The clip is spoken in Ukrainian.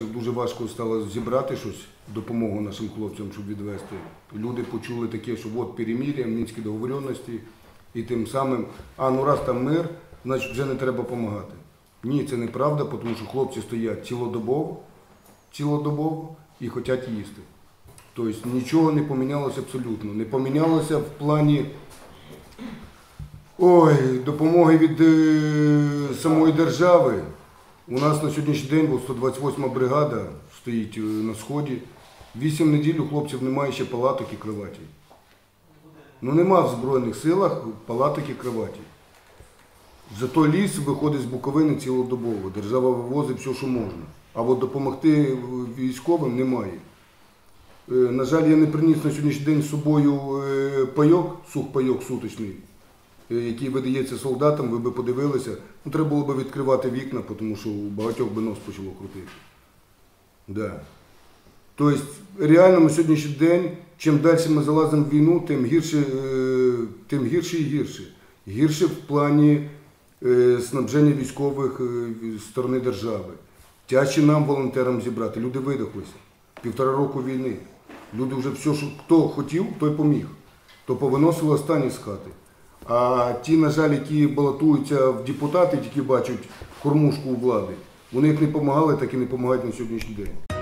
Дуже важко стало зібрати щось, допомогу нашим хлопцям, щоб відвести. Люди почули таке, що от перемір'я, мінські договоренності, і тим самим, а ну раз там мир, значить вже не треба допомагати. Ні, це неправда, тому що хлопці стоять цілодобово, цілодобово і хочуть їсти. Тобто нічого не помінялося абсолютно. Не помінялося в плані ой, допомоги від е, самої держави. У нас на сьогоднішній день була 128 бригада стоїть е, на сході. Вісім неділь у хлопців немає ще палаток і кроватей. Ну нема в Збройних силах палаток і кроватей. Зато ліс виходить з Буковини цілодобово. Держава вивозить все, що можна. А от допомогти військовим немає. Е, На жаль, я не приніс на сьогоднішній день з собою е, пайок, сухпайок суточний, е, який видається солдатам, ви би подивилися. Ну, треба було б відкривати вікна, тому що у багатьох би нос почало крутити. Да. Тобто, реально на сьогоднішній день, чим далі ми залазимо в війну, тим гірше, е, тим гірше і гірше. Гірше в плані е, снабження військових е, сторони держави. Тяжче нам, волонтерам, зібрати. Люди видохлися. Півтора року війни. Люди вже все, що хто хотів, той поміг. То повиносили останні з хати. А ті, на жаль, які балотуються в депутати, тільки бачать кормушку у влади, вони як не допомагали, так і не допомагають на сьогоднішній день.